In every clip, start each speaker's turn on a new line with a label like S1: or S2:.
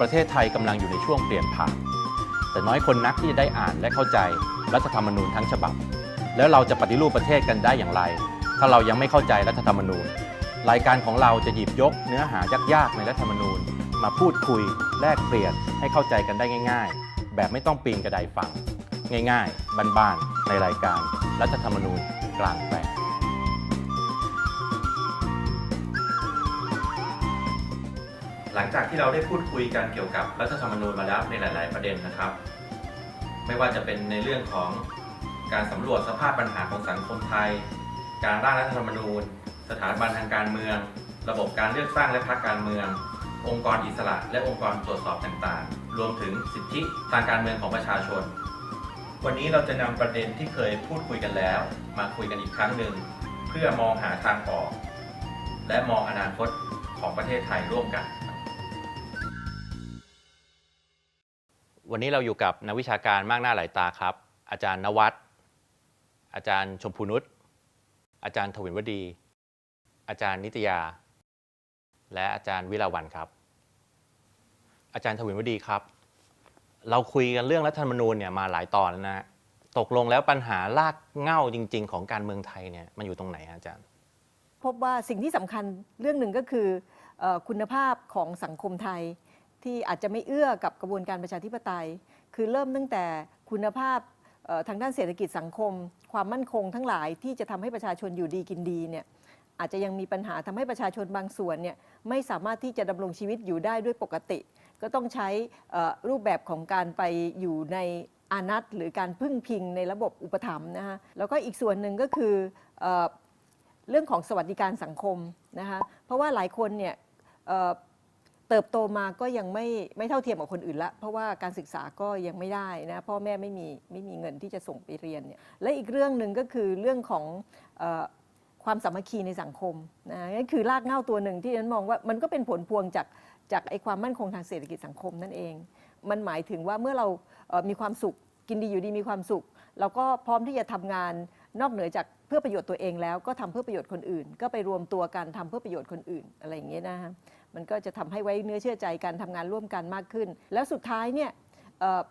S1: ประเทศไทยกำลังอยู่ในช่วงเปลี่ยนผ่าน แต่น้อยคนนักที่จะได้อ่านและเข้าใจรัฐธรรมนูญทั้งฉบับ แล้วเราจะปฏิรูปประเทศกันได้อย่างไร ถ้าเรายังไม่เข้าใจรัฐธรรมนูญ รายการของเราจะหยิบยกเนื้อหายากๆในรัฐธรรมนูญ มาพูดคุยแลกเปลี่ยนให้เข้าใจกันได้ง่าย ๆ แบบไม่ต้องปีนกระไดฟังง่าย ๆบ้านๆในรายการรัฐธรรมนูญกลางแปลง หลังจากที่เราได้พูดคุยกันเกี่ยวกับรัฐธรรมนูญมาแล้วในหลาย ๆ ประเด็นนะครับ ไม่ว่าจะเป็นในเรื่องของการสำรวจสภาพปัญหาของสังคมไทย การร่างรัฐธรรมนูญ สถาบันทางการเมือง ระบบการเลือกตั้งและพรรคการเมือง องค์กรอิสระ และองค์กรตรวจสอบต่าง ๆ รวมถึงสิทธิทางการเมืองของประชาชน วันนี้เราจะนำประเด็นที่เคยพูดคุยกันแล้ว มาคุยกันอีกครั้งหนึ่ง เพื่อมองหาทางออก และมองอนาคตของประเทศไทยร่วมกัน วันนี้เราอยู่กับนักวิชาการมากหน้าหลายตาครับ อาจารย์นวัตอาจารย์ชมพูนุชอาจารย์ทวินวดี อาจารย์นิตยา และอาจารย์วิลาวันครับ อาจารย์ทวินวดีครับ เราคุยกันเรื่องรัฐธรรมนูญเนี่ยมาหลายตอนแล้วนะตกลงแล้วปัญหารากเหง้าจริง ๆ ของการเมืองไทยเนี่ยมันอยู่ตรงไหนอาจารย์
S2: พบว่าสิ่งที่สำคัญเรื่องหนึ่งก็คือเอ่อคุณภาพของสังคมไทย ที่อาจจะไม่เอื้อกับกระบวนการประชาธิปไตย คือเริ่มตั้งแต่คุณภาพทางด้านเศรษฐกิจสังคม ความมั่นคงทั้งหลายที่จะทำให้ประชาชนอยู่ดีกินดีเนี่ยอาจจะยังมีปัญหาทำให้ประชาชนบางส่วนเนี่ยไม่สามารถที่จะดำรงชีวิตอยู่ได้ด้วยปกติ ก็ต้องใช้รูปแบบของการไปอยู่ในอานัตหรือการพึ่งพิงในระบบอุปถัมภ์นะฮะแล้วก็อีกส่วนหนึ่งก็คือเอเรื่องของสวัสดิการสังคมนะคะเพราะว่าหลายคนเนี่ย เติบโตมาก็ยังไม่ไม่เท่าเทียมกับคนอื่นละ เพราะว่าการศึกษาก็ยังไม่ได้นะพ่อแม่ไม่มีไม่มีเงินที่จะส่งไปเรียนเนี่ยและอีกเรื่องหนึ่งก็คือเรื่องของอความสามัคคีในสังคมนะนั่นคือรากเหง้าตัวหนึ่งที่ฉันมองว่ามันก็เป็นผลพวงจากจากไอ้ความมั่นคงทางเศรษฐกิจสังคมนั่นเอง มันหมายถึงว่าเมื่อเรามีความสุขกินดีอยู่ดีมีความสุข เราก็พร้อมที่จะทำงานนอกเหนือจากเพื่อประโยชน์ตัวเองแล้วก็ทำเพื่อประโยชน์คนอื่น ก็ไปรวมตัวกันทำเพื่อประโยชน์คนอื่นอะไรอย่างเงี้ยนะฮะ มันก็จะทำให้ไว้เนื้อเชื่อใจกันทำงานร่วมกันมากขึ้น แล้วสุดท้ายเนี่ย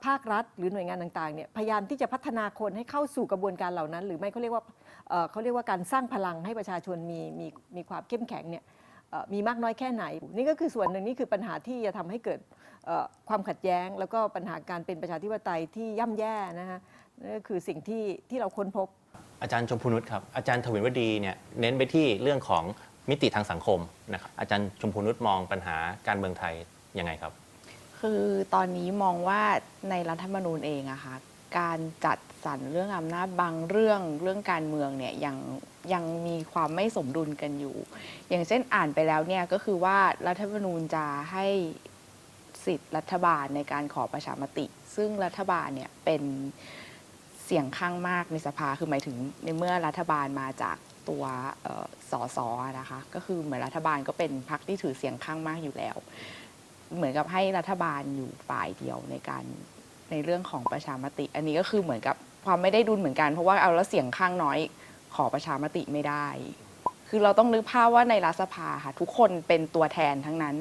S2: ภาครัฐหรือหน่วยงานต่างๆเนี่ยพยายามที่จะพัฒนาคนให้เข้าสู่กระบวนการเหล่านั้น หรือไม่เขาเรียกว่าเขาเรียกว่าการสร้างพลังให้ประชาชนมีมีมีความเข้มแข็งเนี่ยมีมากน้อยแค่ไหน นี่ก็คือส่วนหนึ่งนี่คือปัญหาที่จะทำให้เกิดความขัดแย้ง แล้วก็ปัญหาการเป็นประชาธิปไตยที่ย่ำแย่นะฮะนั่นก็คือสิ่งที่ที่เราค้นพบ
S1: อาจารย์ชมพูนุชครับอาจารย์ทวินวดีเนี่ยเน้นไปที่เรื่องของ มิติทางสังคมนะครับอาจารย์ชมพูนุชมองปัญหาการเมืองไทยยังไงครับ
S3: คือตอนนี้มองว่าในรัฐธรรมนูญเองอะค่ะการจัดสรรเรื่องอำนาจบางเรื่องเรื่องการเมืองเนี่ยยังยังมีความไม่สมดุลกันอยู่ อย่างเช่นอ่านไปแล้วเนี่ยก็คือว่ารัฐธรรมนูญจะให้สิทธิ์รัฐบาลในการขอประชามติ ซึ่งรัฐบาลเนี่ยเป็นเสียงข้างมากในสภาคือหมายถึงในเมื่อรัฐบาลมาจาก ตัวออสอสอนะคะก็คือเหมือนรัฐบาลก็เป็นพรรคที่ถือเสียงข้างมากอยู่แล้ว เหมือนกับให้รัฐบาลอยู่ฝ่ายเดียวในการในเรื่องของประชามติ อันนี้ก็คือเหมือนกับความไม่ได้ดุลเหมือนกันเพราะว่าเอาแล้วเสียงข้างน้อยขอประชามติไม่ได้ คือเราต้องนึกภาพว่าในรัฐสภาค่ะทุกคนเป็นตัวแทนทั้งนั้น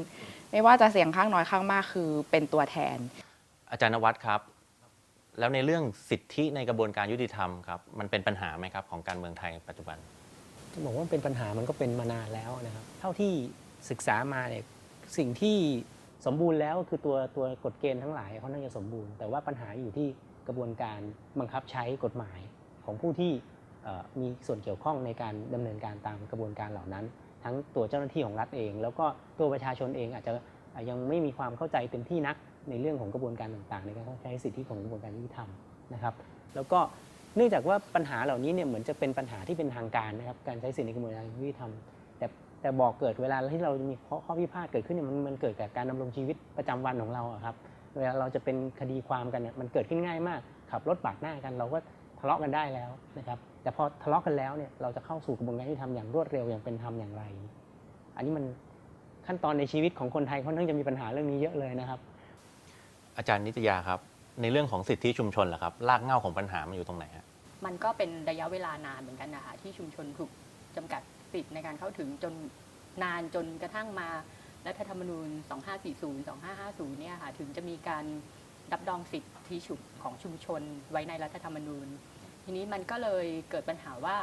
S3: ไม่ว่าจะเสียงข้างน้อยข้างมากคือเป็นตัวแทน
S1: อาจารย์นวัตครับ แล้วในเรื่องสิทธิในกระบวนการยุติธรรมครับมันเป็นปัญหาไหมครับของการเมืองไทยปัจจุบัน
S4: จะบอกว่าเป็นปัญหามันก็เป็นมานานแล้วนะครับเท่าที่ศึกษามาเนี่ยสิ่งที่สมบูรณ์แล้วคือตัวตัวกฎเกณฑ์ทั้งหลายเขาน่าจะสมบูรณ์แต่ว่าปัญหาอยู่ที่กระบวนการบังคับใช้กฎหมายของผู้ที่มีส่วนเกี่ยวข้องในการดำเนินการตามกระบวนการเหล่านั้น ทั้งตัวเจ้าหน้าที่ของรัฐเอง แล้วก็ตัวประชาชนเองอาจจะอะยังไม่มีความเข้าใจเต็มที่นักในเรื่องของกระบวนการต่างๆ ในการใช้สิทธิของกระบวนการยุติธรรมนะครับ แล้วก็ เนื่องจากว่าปัญหาเหล่านี้เนี่ยเหมือนจะเป็นปัญหาที่เป็นทางการนะครับการใช้สิทธิในกระบวนการยุติธรรมแต่แต่บอกเกิดเวลาที่เรามีข้อข้อพิพาทเกิดขึ้นเนี่ยมันมันเกิดจากการดำรงชีวิตประจำวันของเราอะครับเวลาเราจะเป็นคดีความกันเนี่ยมันเกิดขึ้นง่ายมาก ขับรถปาดหน้ากัน เราก็ทะเลาะกันได้แล้วนะครับแต่พอทะเลาะกันแล้วเนี่ยเราจะเข้าสู่กระบวนการยุติธรรมอย่างรวดเร็วอย่างเป็นธรรมอย่างไร อันนี้มันขั้นตอนในชีวิตของคนไทยค่อนข้างจะมีปัญหาเรื่องนี้เยอะเลยนะครับ
S1: อาจารย์นิตยาครับ ในเรื่องของสิทธิชุมชนล่ะครับรากเหง้าของปัญหามันอยู่ตรงไหนฮะ
S5: มันก็เป็นระยะเวลานานเหมือนกันนะคะที่ชุมชนถูกจำกัดสิทธิ์ในการเข้าถึงจนนานจนกระทั่งมารัฐธรรมนูญ 2540 2550 เนี่ยค่ะถึงจะมีการรับรองสิทธิชุมของชุมชนไว้ในรัฐธรรมนูญ ทีนี้มันก็เลยเกิดปัญหาว่า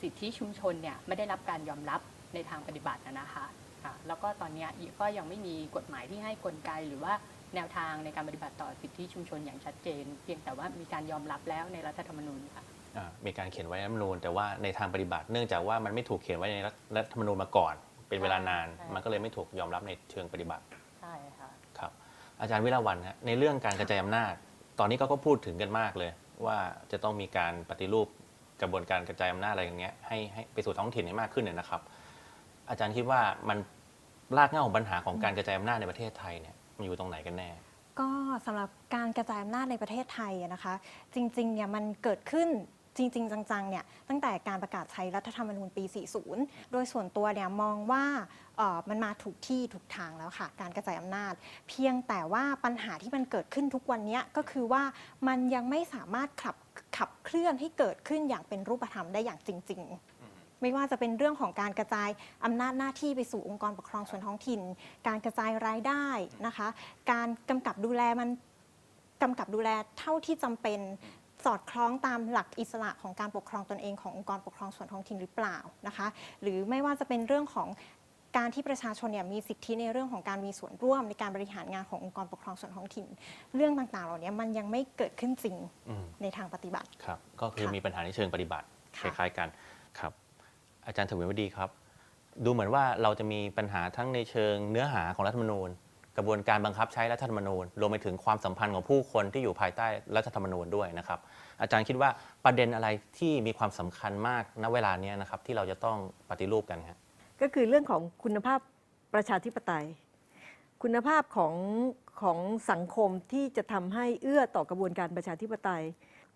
S5: สิทธิชุมชนเนี่ยไม่ได้รับการยอมรับในทางปฏิบัตินะคะะแล้วก็ตอนนี้ก็ยังไม่มีกฎหมายที่ให้กลไกหรือว่า แนวทางในการปฏิบัติต่อสิทธิชุมชนอย่างชัดเจน เพียงแต่ว่ามีการยอมรับแล้วในรัฐธรรมนูญค่ะ
S1: อ่ามีการเขียนไว้ในรัฐธรรมนูญแต่ว่าในทางปฏิบัติเนื่องจากว่ามันไม่ถูกเขียนไว้ในรัฐธรรมนูญมาก่อน เป็นเวลานาน
S5: ใช่
S1: มันก็เลยไม่ถูกยอมรับในเชิงปฏิบัติ
S5: ใช่ค่ะ
S1: ครับ อาจารย์วิลาวันฮะในเรื่องการกระจายอำนาจ ตอนนี้ก็ก็พูดถึงกันมากเลย ว่าจะต้องมีการปฏิรูปกระบวนการกระจายอำนาจอะไรอย่างเงี้ยให้ให้ไปสู่ท้องถิ่นให้มากขึ้นเนี่ยนะครับ อาจารย์คิดว่ามันรากเหง้าของปัญหาของการกระจายอำนาจในประเทศไทยเนี่ย มันอยู่ตรงไหนกันแน่
S6: ก็สำหรับการกระจายอำนาจในประเทศไทยอะนะคะ จริงๆเนี่ยมันเกิดขึ้นจริง ๆ จังๆเนี่ยตั้งแต่การประกาศใช้รัฐธรรมนูญปี 40 โดยส่วนตัวเนี่ยมองว่าเอ่อมันมาถูกที่ถูกทางแล้วค่ะ การกระจายอำนาจ เพียงแต่ว่าปัญหาที่มันเกิดขึ้นทุกวันเนี้ยก็คือว่ามันยังไม่สามารถขับขับเคลื่อนให้เกิดขึ้นอย่างเป็นรูปธรรมได้อย่างจริง ๆ ไม่ว่าจะเป็นเรื่องของการกระจายอำนาจหน้าที่ไปสู่องค์กรปกครองส่วนท้องถิ่น การกระจายรายได้นะคะ การกำกับดูแลมันกำกับดูแลเท่าที่จำเป็นสอดคล้องตามหลักอิสระของการปกครองตนเองขององค์กรปกครองส่วนท้องถิ่นหรือเปล่านะคะ หรือไม่ว่าจะเป็นเรื่องของการที่ประชาชนเนี่ยมีสิทธิในเรื่องของการมีส่วนร่วมในการบริหารงานขององค์กรปกครองส่วนท้องถิ่น เรื่องต่างๆ เหล่านี้มันยังไม่เกิดขึ้นจริง
S1: อืม
S6: ในทางปฏิบัติ
S1: ครับ ก็คือ
S6: ค่ะ
S1: มีปัญหาในเชิงปฏิบัติค
S6: ค่ะ
S1: ล้ายๆกันครับ อาจารย์ถวิวดีครับ ดูเหมือนว่าเราจะมีปัญหาทั้งในเชิงเนื้อหาของรัฐธรรมนูญ กระบวนการบังคับใช้รัฐธรรมนูญรวมไปถึงความสัมพันธ์ของผู้คนที่อยู่ภายใต้รัฐธรรมนูญด้วยนะครับ อาจารย์คิดว่าประเด็นอะไรที่มีความสำคัญมากณเวลาเนี้ยนะครับที่เราจะต้องปฏิรูปกันฮะ
S2: ก็คือเรื่องของคุณภาพประชาธิปไตย คุณภาพของของสังคมที่จะทำให้เอื้อต่อกระบวนการประชาธิปไตย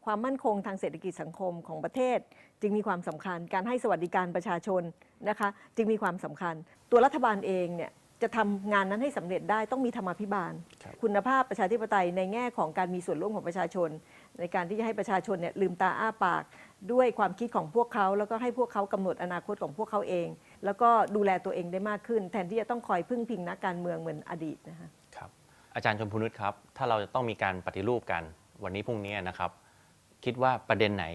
S2: ความมั่นคงทางเศรษฐกิจสังคมของประเทศ จึงมีความสำคัญการให้สวัสดิการประชาชนนะคะ จึงมีความสำคัญ ตัวรัฐบาลเองเนี่ยจะทำงานนั้นให้สำเร็จได้ต้องมีธรรมาภิบาล
S1: ครับ
S2: คุณภาพประชาธิปไตยในแง่ของการมีส่วนร่วมของประชาชน ในการที่จะให้ประชาชนเนี่ยลืมตาอ้าปาก ด้วยความคิดของพวกเขา แล้วก็ให้พวกเขากำหนดอนาคตของพวกเขาเอง แล้วก็ดูแลตัวเองได้มากขึ้น แทนที่จะต้องคอยพึ่งพิงนักการเมืองเหมือนอดีตนะคะ
S1: ครับอาจารย์ชมพูนุชครับ ถ้าเราจะต้องมีการปฏิรูปกันวันนี้พรุ่งนี้นะครับ คิดว่าประเด็นไหน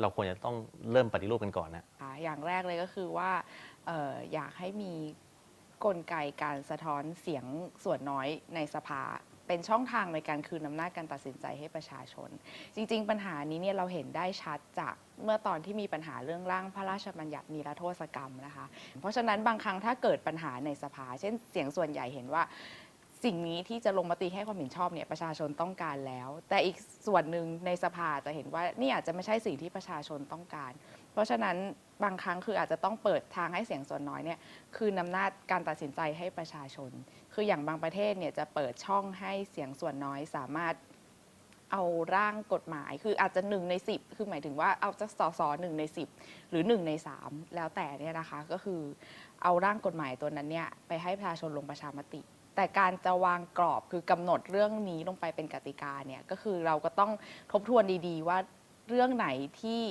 S1: เราควรจะต้องเริ่มปฏิรูปกันก่อนนะ
S3: ค่ะอย่างแรกเลยก็คือว่าเอออยากให้มีกลไกการสะท้อนเสียงส่วนน้อยในสภา เป็นช่องทางในการคืนอำนาจการตัดสินใจให้ประชาชน จริง ๆ ปัญหานี้เนี่ยเราเห็นได้ชัดจากเมื่อตอนที่มีปัญหาเรื่องร่างพระราชบัญญัตินิรโทษกรรมนะคะ เพราะฉะนั้นบางครั้งถ้าเกิดปัญหาในสภา เช่นเสียงส่วนใหญ่เห็นว่า สิ่งนี้ที่จะลงมติให้ความเห็นชอบเนี่ยประชาชนต้องการแล้ว แต่อีกส่วนหนึ่งในสภาจะเห็นว่านี่อาจจะไม่ใช่สิ่งที่ประชาชนต้องการ เพราะฉะนั้นบางครั้งคืออาจจะต้องเปิดทางให้เสียงส่วนน้อยเนี่ยคืนอำนาจการตัดสินใจให้ประชาชน คืออย่างบางประเทศเนี่ยจะเปิดช่องให้เสียงส่วนน้อยสามารถเอาร่างกฎหมายคืออาจจะหนึ่งในสิบคือหมายถึงว่าเอาจากสสหนึ่งในสิบหรือหนึ่งในสามแล้วแต่เนี่ยนะคะก็คือเอาร่างกฎหมายตัวนั้นเนี่ยไปให้ประชาชนลงประชามติ แต่การจะวางกรอบคือกำหนดเรื่องนี้ลงไปเป็นกติกาเนี่ยก็คือเราก็ต้องทบทวนดีๆ ว่าเรื่องไหนที่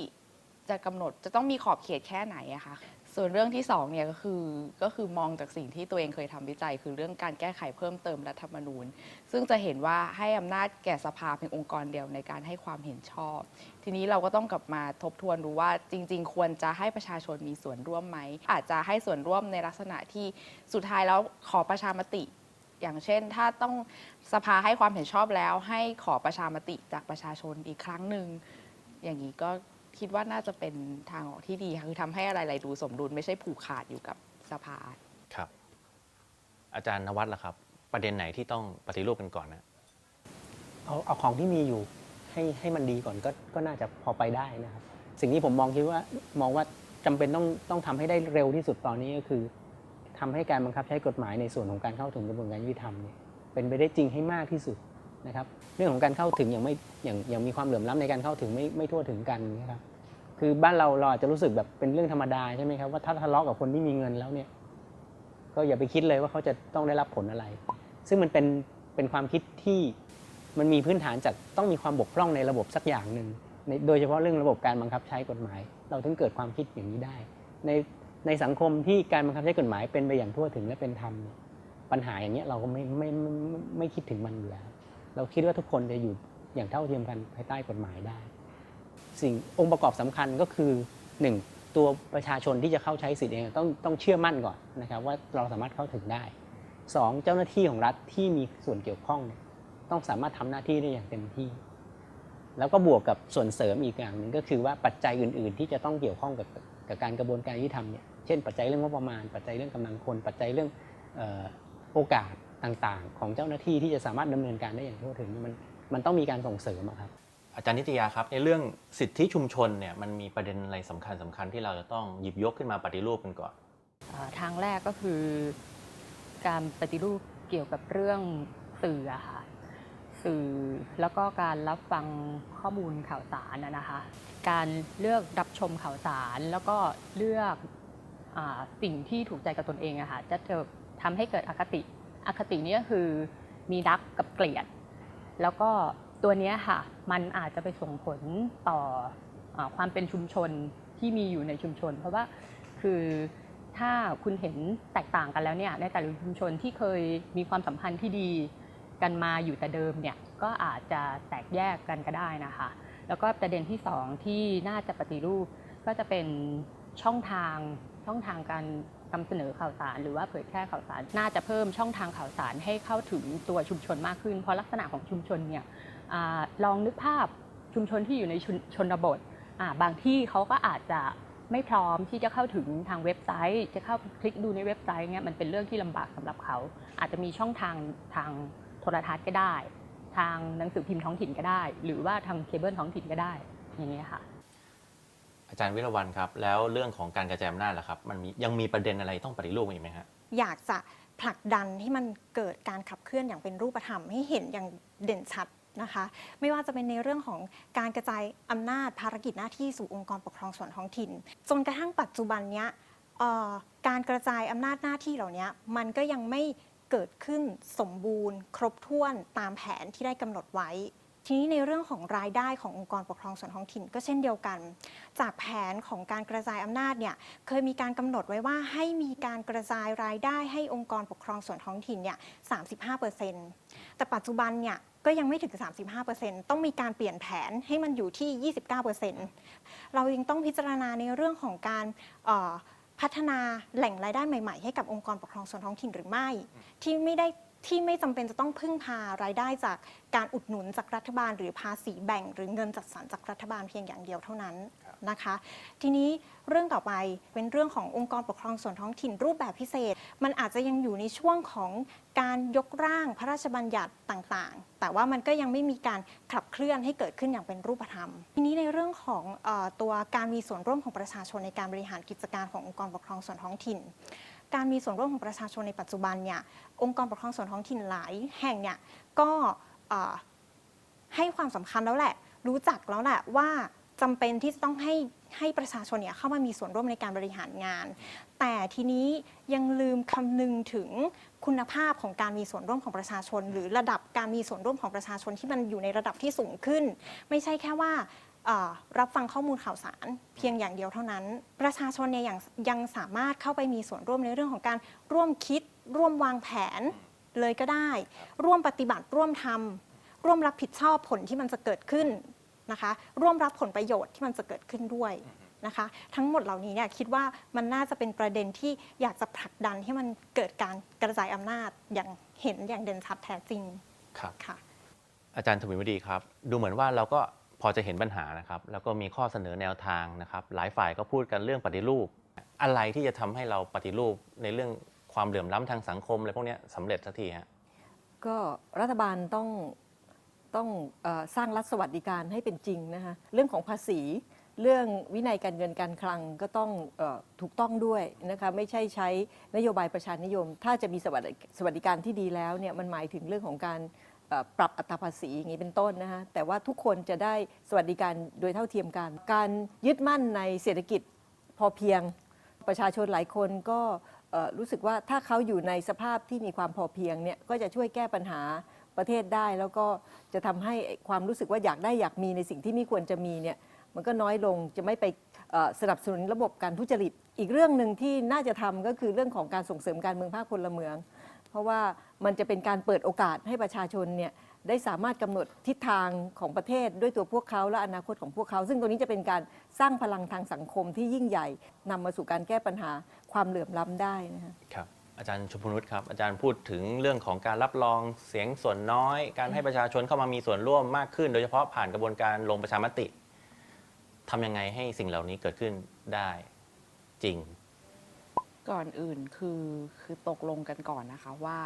S3: จะกำหนดจะต้องมีขอบเขตแค่ไหนอะคะส่วนเรื่องที่สองเนี่ยก็คือก็คือมองจากสิ่งที่ตัวเองเคยทำวิจัย คือเรื่องการแก้ไขเพิ่มเติมรัฐธรรมนูญ ซึ่งจะเห็นว่าให้อำนาจแก่สภาเพียงองค์กรเดียวในการให้ความเห็นชอบ ทีนี้เราก็ต้องกลับมาทบทวนดูว่าจริง ๆ ควรจะให้ประชาชนมีส่วนร่วมไหมอาจจะให้ส่วนร่วมในลักษณะที่สุดท้ายแล้วขอประชามติ อย่างเช่น ถ้าต้องสภาให้ความเห็นชอบแล้ว ให้ขอประชามติจากประชาชนอีกครั้งหนึ่งอย่างนี้ก็คิดว่าน่าจะเป็นทางออกที่ดีค่ะคือทำให้อะไรๆดูสมดุลไม่ใช่ผูกขาดอยู่กับสภา
S1: ครับ อาจารย์นวัดล่ะครับ ประเด็นไหนที่ต้องปฏิรูปกันก่อนนะ
S4: เอาเอาของที่มีอยู่ให้ให้มันดีก่อนก็ก็น่าจะพอไปได้นะครับ สิ่งที่ผมมองคิดว่ามองว่าจำเป็นต้องต้องทำให้ได้เร็วที่สุดตอนนี้ก็คือ ทำให้การบังคับใช้กฎหมายในส่วนของการเข้าถึงกระบวนการยุติธรรมเนี่ยเป็นไปได้จริงให้มากที่สุดนะครับเรื่องของการเข้าถึงยังไม่ยังยังมีความเหลื่อมล้ำในการเข้าถึงไม่ไม่ทั่วถึงกันนะครับคือบ้านเราเราอาจจะรู้สึกแบบเป็นเรื่องธรรมดาใช่ไหมครับว่าถ้าทะเลาะกับคนที่มีเงินแล้วเนี่ยก็อย่าไปคิดเลยว่าเขาจะต้องได้รับผลอะไร ซึ่งมันเป็นเป็นความคิดที่มันมีพื้นฐานจากต้องมีความบกพร่องในระบบสักอย่างหนึ่งโดยเฉพาะเรื่องระบบการบังคับใช้กฎหมาย เราถึงเกิดความคิดอย่างนี้ได้ ใน ในสังคมที่การบังคับใช้กฎหมายเป็นไปอย่างทั่วถึงและเป็นธรรมเนี่ยปัญหาอย่างเงี้ยเราก็ไม่ไม่ไม่ไม่ไม่คิดถึงมันอยู่แล้ว เราคิดว่าทุกคนจะอยู่อย่างเท่าเทียมกันภายใต้กฎหมายได้ สิ่งองค์ประกอบสำคัญก็คือหนึ่งตัวประชาชนที่จะเข้าใช้สิทธิ์เองต้องต้องเชื่อมั่นก่อนนะครับว่าเราสามารถเข้าถึงได้สองเจ้าหน้าที่ของรัฐที่มีส่วนเกี่ยวข้องเนี่ยต้องสามารถทำหน้าที่ได้อย่างเต็มที่ แล้วก็บวกกับส่วนเสริมอีกอย่างหนึ่งก็คือว่าปัจจัยอื่น ๆ ที่จะต้องเกี่ยวข้องกับกับการกระบวนการยุติธรรมเนี่ย เช่น ปัจจัยเรื่องงบประมาณ ปัจจัยเรื่องกำลังคน ปัจจัยเรื่องเอ่อโอกาสต่างๆ ของเจ้าหน้าที่ที่จะสามารถดำเนินการได้อย่างทั่วถึงมันมันต้องมีการส่งเสริมอะครับ
S1: อาจารย์นิตยาครับในเรื่องสิทธิชุมชนเนี่ยมันมีประเด็นอะไรสำคัญสำคัญที่เราจะต้องหยิบยกขึ้นมาปฏิรูปกันก่อน
S5: เอ่อทางแรกก็คือ การปฏิรูปเกี่ยวกับเรื่องสื่ออะค่ะสื่อแล้วก็การรับฟังข้อมูลข่าวสารนะนะคะ การเลือกรับชมข่าวสารแล้วก็เลือกอา สิ่งที่ถูกใจกับตนเองอะค่ะจะทำให้เกิดอคติ อคตินี้คือมีรักกับเกลียด แล้วก็ตัวนี้ค่ะมันอาจจะไปส่งผลต่ออความเป็นชุมชนที่มีอยู่ในชุมชน เพราะว่าคือถ้าคุณเห็นแตกต่างกันแล้วเนี่ยในแต่ละชุมชนที่เคยมีความสัมพันธ์ที่ดีกันมาอยู่แต่เดิมเนี่ยก็อาจจะแตกแยกกันก็ได้นะคะ แล้วก็ประเด็นที่สองที่น่าจะปฏิรูปก็จะเป็นช่องทาง ช่องทางการนำเสนอข่าวสาร หรือว่าเผยแพร่ข่าวสาร น่าจะเพิ่มช่องทางข่าวสารให้เข้าถึงตัวชุมชนมากขึ้น เพราะลักษณะของชุมชนเนี่ยอลองนึกภาพชุมชนที่อยู่ในชนชนบทบางที่เขาก็อาจจะไม่พร้อมที่จะเข้าถึงทางเว็บไซต์ จะเข้าคลิกดูในเว็บไซต์เนี่ยมันเป็นเรื่องที่ลำบากสำหรับเขา อาจจะมีช่องทางทางโทรทัศน์ก็ได้ ทางหนังสือพิมพ์ท้องถิ่นก็ได้ หรือว่าทางเคเบิลท้องถิ่นก็ได้อย่างนี้ยค่ะ
S1: อาจารย์วิรวันครับ แล้วเรื่องของการกระจายอำนาจล่ะครับ มันมียังมีประเด็นอะไรต้องปฏิรูปอีกไหมฮะ
S6: อยากจะผลักดันให้มันเกิดการขับเคลื่อนอย่างเป็นรูปธรรมให้เห็นอย่างเด่นชัดนะคะ ไม่ว่าจะเป็นในเรื่องของการกระจายอำนาจภารกิจหน้าที่สู่องค์กรปกครองส่วนท้องถิ่น จนกระทั่งปัจจุบันเนี้ยเอ่อการกระจายอำนาจหน้าที่เหล่านี้มันก็ยังไม่เกิดขึ้นสมบูรณ์ ครบถ้วนตามแผนที่ได้กำหนดไว้ ทีนี้ในเรื่องของรายได้ขององค์กรปกครองส่วนท้องถิ่นก็เช่นเดียวกัน จากแผนของการกระจายอำนาจเนี่ยเคยมีการกำหนดไว้ว่าให้มีการกระจายรายได้ให้องค์กรปกครองส่วนท้องถิ่นเนี่ย35%แต่ปัจจุบันเนี่ยก็ยังไม่ถึง 35%ต้องมีการเปลี่ยนแผนให้มันอยู่ที่ 29%เรายังต้องพิจารณาในเรื่องของการพัฒนาแหล่งรายได้ใหม่ ๆ ให้กับองค์กรปกครองส่วนท้องถิ่นหรือไม่ ที่ไม่ได้ ที่ไม่จำเป็นจะต้องพึ่งพารายได้จากการอุดหนุนจากรัฐบาล หรือภาษีแบ่ง หรือเงินจัดสรรจากรัฐบาลเพียงอย่างเดียวเท่านั้นนะคะ ทีนี้เรื่องต่อไปเป็นเรื่องขององค์กรปกครองส่วนท้องถิ่นรูปแบบพิเศษ มันอาจจะยังอยู่ในช่วงของการยกร่างพระราชบัญญัติต่างๆ แต่ว่ามันก็ยังไม่มีการขับเคลื่อนให้เกิดขึ้นอย่างเป็นรูปธรรม ทีนี้ในเรื่องของเออตัวการมีส่วนร่วมของประชาชนในการบริหารกิจการขององค์กรปกครองส่วนท้องถิ่น การมีส่วนร่วมของประชาชนในปัจจุบันเนี่ยองค์กรปกครองส่วนท้องถิ่นหลายแห่งเนี่ยก็ให้ความสำคัญแล้วแหละ รู้จักแล้วแหละว่าจำเป็นที่จะต้องให้ให้ประชาชนเนี่ยเข้ามามีส่วนร่วมในการบริหารงาน แต่ทีนี้ยังลืมคำนึงถึงคุณภาพของการมีส่วนร่วมของประชาชน หรือระดับการมีส่วนร่วมของประชาชนที่มันอยู่ในระดับที่สูงขึ้น ไม่ใช่แค่ว่า รับฟังข้อมูลข่าวสารเพียงอย่างเดียวเท่านั้น ประชาชนเนี่ยยังยังสามารถเข้าไปมีส่วนร่วมในเรื่องของการร่วมคิด ร่วมวางแผนเลยก็ได้ ร่วมปฏิบัติร่วมทำร่วมรับผิดชอบผลที่มันจะเกิดขึ้นนะคะร่วมรับผลประโยชน์ที่มันจะเกิดขึ้นด้วยนะคะทั้งหมดเหล่านี้เนี่ยคิดว่ามันน่าจะเป็นประเด็นที่อยากจะผลักดันให้มันเกิดการกระจายอำนาจอย่างเห็นอย่างเด่นชัดแท้จริง
S1: ครับ
S6: ค่ะ
S1: อาจารย์ทวีวดีครับ ดูเหมือนว่าเราก็พ อจะเห็นปัญหานะครับ แล้วก็มีข้อเสนอแนวทางนะครับ หลายฝ่ายก็พูดกันเรื่องปฏิรูป อะไรที่จะทำให้เราปฏิรูปในเรื่องความเหลื่อมล้ำทางสังคมอะไรพวกนี้สำเร็จสักทีฮะ
S2: ก็รัฐบาลต้องต้องอสร้างรัฐสวัสดิการให้เป็นจริงนะคะเรื่องของภาษีเรื่องวินัยการเงินการคลังก็ต้องอถูกต้องด้วยนะคะไม่ใช่ใช้นโยบายประชานิยม ถ้าจะมีสวัสดิสวัสดิการที่ดีแล้วเนี่ยมันหมายถึงเรื่องของการ ปรับอัตราภาษีอย่างนี้เป็นต้นนะคะแต่ว่าทุกคนจะได้สวัสดิการโดยเท่าเทียมกัน การยึดมั่นในเศรษฐกิจพอเพียงประชาชนหลายคนก็รู้สึกว่าถ้าเขาอยู่ในสภาพที่มีความพอเพียงเนี่ยก็จะช่วยแก้ปัญหาประเทศได้ แล้วก็จะทำให้ความรู้สึกว่าอยากได้อยากมีในสิ่งที่ไม่ควรจะมีเนี่ยมันก็น้อยลงจะไม่ไปสนับสนุนระบบการทุจริต อีกเรื่องหนึ่งที่น่าจะทำก็คือเรื่องของการส่งเสริมการเมืองภาคพลเมือง เพราะว่ามันจะเป็นการเปิดโอกาสให้ประชาชนเนี่ยได้สามารถกำหนดทิศทางของประเทศด้วยตัวพวกเขาและอนาคตของพวกเขา ซึ่งตรงนี้จะเป็นการสร้างพลังทางสังคมที่ยิ่งใหญ่นำมาสู่การแก้ปัญหาความเหลื่อมล้ำได้นะค
S1: รับอาจารย์ชุมพนุษครับ อาจารย์พูดถึงเรื่องของการรับรองเสียงส่วนน้อย การให้ประชาชนเข้ามามีส่วนร่วมมากขึ้น โดยเฉพาะผ่านกระบวนการลงประชามติทำยังไงให้สิ่งเหล่านี้เกิดขึ้นได้จริง
S3: ก่อนอื่นคือคือตกลงกันก่อนนะคะว่า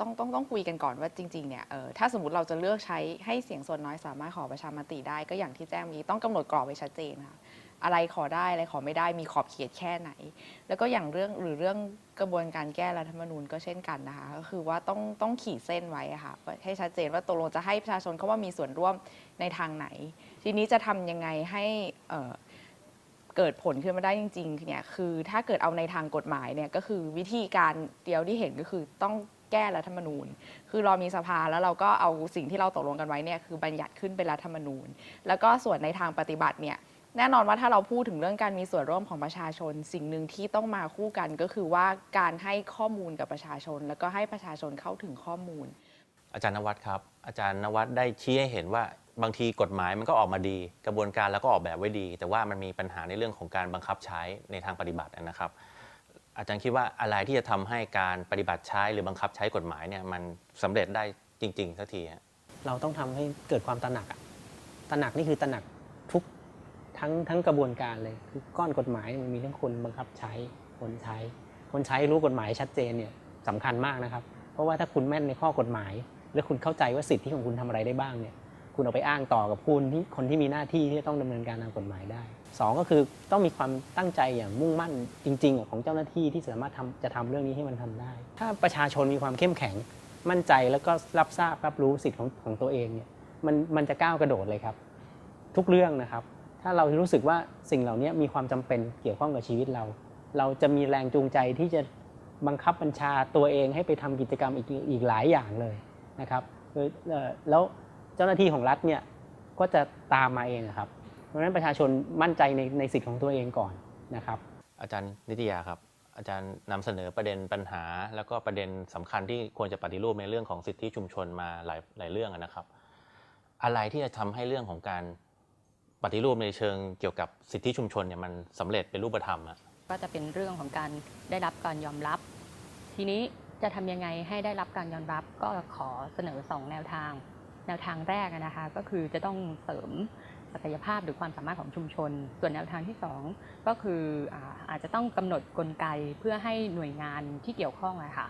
S3: ต้องต้องต้องคุยกันก่อนว่าจริงๆเนี่ยเออถ้าสมมติเราจะเลือกใช้ให้เสียงส่วนน้อยสามารถขอประชามติได้ ก็อย่างที่แจ้งมีต้องกำหนดกรอบไว้ชัดเจนค่ะอะไรขอได้อะไรขอไม่ได้มีขอบเขตแค่ไหน แล้วก็อย่างเรื่องหรือเรื่องกระบวนการแก้รัฐธรรมนูญก็เช่นกันนะคะก็คือว่าต้องต้องขีดเส้นไว้ค่ะให้ชัดเจนว่าตกลงจะให้ประชาชนเขาว่ามีส่วนร่วมในทางไหน ทีนี้จะทำยังไงให้ เกิดผลขึ้นมาได้จริงๆเนี่ยคือถ้าเกิดเอาในทางกฎหมายเนี่ยก็คือวิธีการเดียวที่เห็นก็คือต้องแก้รัฐธรรมนูญ คือเรามีสภาแล้วเราก็เอาสิ่งที่เราตกลงกันไว้เนี่ยคือบัญญัติขึ้นเป็นรัฐธรรมนูญ แล้วก็ส่วนในทางปฏิบัติเนี่ยแน่นอนว่าถ้าเราพูดถึงเรื่องการมีส่วนร่วมของประชาชน สิ่งหนึ่งที่ต้องมาคู่กันก็คือว่าการให้ข้อมูลกับประชาชน แล้วก็ให้ประชาชนเข้าถึงข้อมูล
S1: อาจารย์นวัดครับ อาจารย์นวัดได้ชี้ให้เห็นว่า บางทีกฎหมายมันก็ออกมาดี กระบวนการแล้วก็ออกแบบไว้ดี แต่ว่ามันมีปัญหาในเรื่องของการบังคับใช้ในทางปฏิบัตินะครับ อาจารย์คิดว่าอะไรที่จะทำให้การปฏิบัติใช้หรือบังคับใช้กฎหมายเนี่ยมันสำเร็จได้จริงๆสักทีฮะ
S4: เราต้องทำให้เกิดความตระหนักอะตระหนักนี่คือตระหนักทุกทั้งทั้งกระบวนการเลยคือก้อนกฎหมายมันมีทั้งคนบังคับใช้คนใช้ คนใช้รู้กฎหมายชัดเจนเนี่ยสำคัญมากนะครับ เพราะว่าถ้าคุณแม่นในข้อกฎหมาย และคุณเข้าใจว่าสิทธิของคุณทำอะไรได้บ้างเนี่ย คุณเอาไปอ้างต่อกับคุณที่คนที่มีหน้าที่ที่จะต้องดำเนินการตามกฎหมายได้สองก็คือต้องมีความตั้งใจอย่างมุ่งมั่นจริง ๆ ของเจ้าหน้าที่ที่สามารถทำจะทำเรื่องนี้ให้มันทำได้ ถ้าประชาชนมีความเข้มแข็งมั่นใจแล้วก็รับทราบรับรู้สิทธิของของตัวเองเนี่ยมันมันจะก้าวกระโดดเลยครับ ทุกเรื่องนะครับ ถ้าเรารู้สึกว่าสิ่งเหล่านี้มีความจำเป็นเกี่ยวข้องกับชีวิตเรา เราจะมีแรงจูงใจที่จะบังคับบัญชาตัวเองให้ไปทำกิจกรรมอีกอีกหลายอย่างเลยนะครับแล้ว เจ้าหน้าที่ของรัฐเนี่ยก็จะตามมาเองนะครับ เพราะฉะนั้นประชาชนมั่นใจในในสิทธิของตัวเองก่อนนะครับ
S1: อาจารย์นิตยาครับ อาจารย์นำเสนอประเด็นปัญหา แล้วก็ประเด็นสำคัญที่ควรจะปฏิรูปในเรื่องของสิทธิชุมชนมาหลายหลายเรื่องอะนะครับ อะไรที่จะทำให้เรื่องของการปฏิรูปในเชิงเกี่ยวกับสิทธิชุมชนเนี่ยมันสำเร็จเป็นรูปธรรมอะ
S5: ก็จะเป็นเรื่องของการได้รับการยอมรับ ทีนี้จะทำยังไงให้ได้รับการยอมรับก็ขอเสนอ 2 แนวทาง แนวทางแรกนะคะก็คือจะต้องเสริมศักยภาพหรือความสามารถของชุมชน ส่วนแนวทางที่ 2 ก็คืออาจจะต้องกำหนดกลไกเพื่อให้หน่วยงานที่เกี่ยวข้องอะค่ะ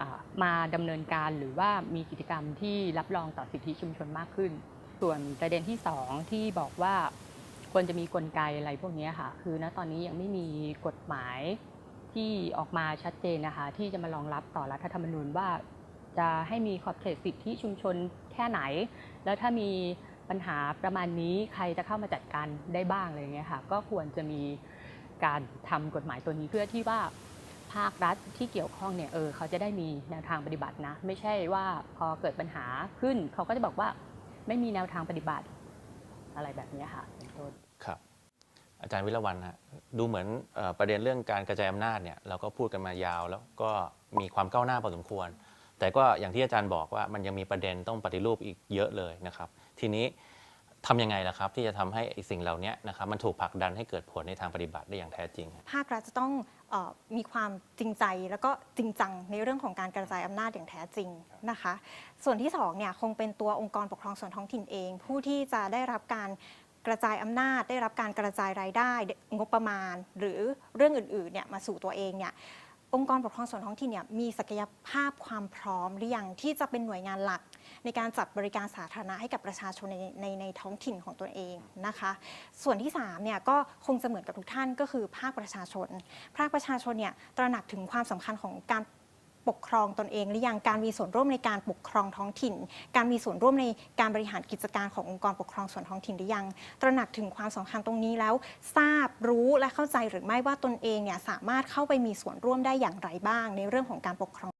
S5: อ่ามาดำเนินการหรือว่ามีกิจกรรมที่รับรองต่อสิทธิชุมชนมากขึ้น ส่วนประเด็นที่ 2 ที่บอกว่าควรจะมีกลไกอะไรพวกนี้ค่ะ คือณตอนนี้ยังไม่มีกฎหมายที่ออกมาชัดเจนนะคะ ที่จะมารองรับต่อรัฐธรรมนูญว่า จะให้มีขอบเขตสิทธิชุมชนแค่ไหน แล้วถ้ามีปัญหาประมาณนี้ใครจะเข้ามาจัดการได้บ้างอะไรเงี้ยค่ะก็ควรจะมีการทำกฎหมายตัวนี้เพื่อที่ว่าภาครัฐที่เกี่ยวข้องเนี่ยเออเขาจะได้มีแนวทางปฏิบัตินะ ไม่ใช่ว่าพอเกิดปัญหาขึ้น เขาก็จะบอกว่าไม่มีแนวทางปฏิบัติอะไรแบบนี้ค่ะเป็นต้น
S1: ครับ อาจารย์วิรวันฮะดูเหมือนออประเด็นเรื่องการกระจายอำนาจเนี่ยเราก็พูดกันมายาวแล้วก็มีความก้าวหน้าพอสมควร แต่ก็อย่างที่อาจารย์บอกว่ามันยังมีประเด็นต้องปฏิรูปอีกเยอะเลยนะครับ ทีนี้ทำยังไงล่ะครับ ที่จะทำให้สิ่งเหล่านี้นะครับมันถูกผลักดันให้เกิดผลในทางปฏิบัติได้อย่างแท้จริง
S6: ภาครัฐจะต้องออมีความจริงใจแล้วก็จริงจังในเรื่องของการกระจายอำนาจอย่างแท้จริงนะคะ ส่วนที่สองเนี่ยคงเป็นตัวองค์กรปกครองส่วนท้องถิ่นเอง ผู้ที่จะได้รับการกระจายอำนาจ ได้รับการกระจายรายได้งบประมาณ หรือเรื่องอื่นๆเนี่ยมาสู่ตัวเองเนี่ย องค์กรปกครองส่วนท้องถิ่นเนี่ยมีศักยภาพความพร้อมหรือยังที่จะเป็นหน่วยงานหลัก ในการจัดบริการสาธารณะให้กับประชาชนในในในท้องถิ่นของตัวเองนะคะ ส่วนที่3เนี่ยก็คงจะเหมือนกับทุกท่านก็คือภาคประชาชน ภาคประชาชนเนี่ยตระหนักถึงความสำคัญของการ ปกครองตนเองหรือยังการมีส่วนร่วมในการปกครองท้องถิ่น การมีส่วนร่วมในการบริหารกิจการขององค์กรปกครองส่วนท้องถิ่นหรือยัง ตระหนักถึงความสำคัญตรงนี้แล้ว ทราบรู้และเข้าใจหรือไม่ว่าตนเองเนี่ยสามารถเข้าไปมีส่วนร่วมได้อย่างไรบ้าง ในเรื่องของการปกครอง